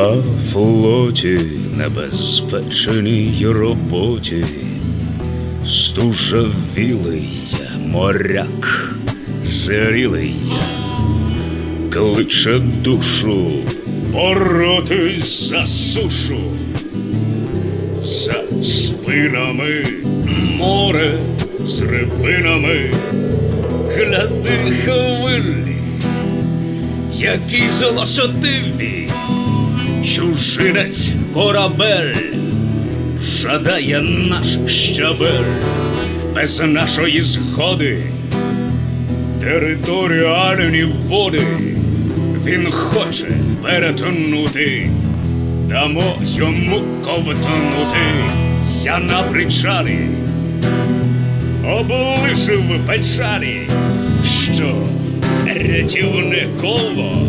На флоті небезпечній роботі. Стужавілий моряк, зрілий, кличе душу боротись за сушу, за спинами море з рибинами, гляди хвилі, які золосотиві, чужинець корабель, жадає наш щабель. Без нашої згоди, територіальні води. Він хоче перетонути, дамо йому ковтнути, я на причалі. Облишив печалі, що рятівне коло,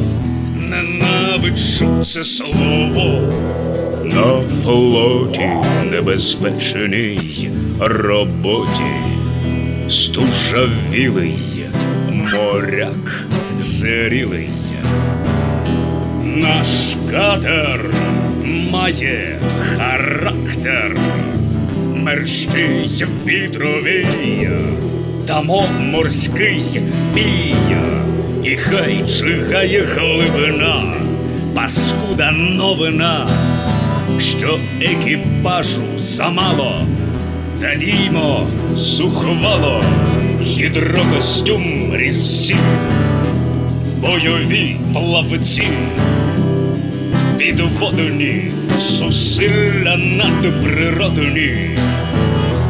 ненавиджу це слово. На флоті небезпечній роботі стужавілий моряк зрілий. Наш катер має характер мерщій вітровій, дамо морський бій, і хай чигає глибина, паскуда новина, що екіпажу замало, дадімо сухвало, гідрокостюм різців, бойові плавці підводені, зусилля надприродні,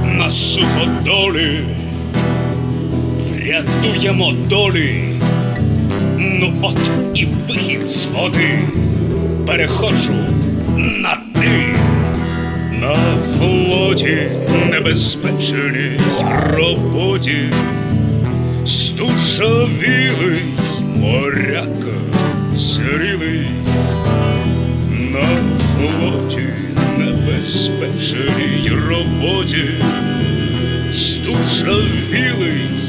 на суходолі врятуємо долі. Ну от і вихід з води. Переходжу на ти. На флоті небезпечній роботі. Стужавілий моряк зрілий. На флоті небезпечній роботі. Стужавілий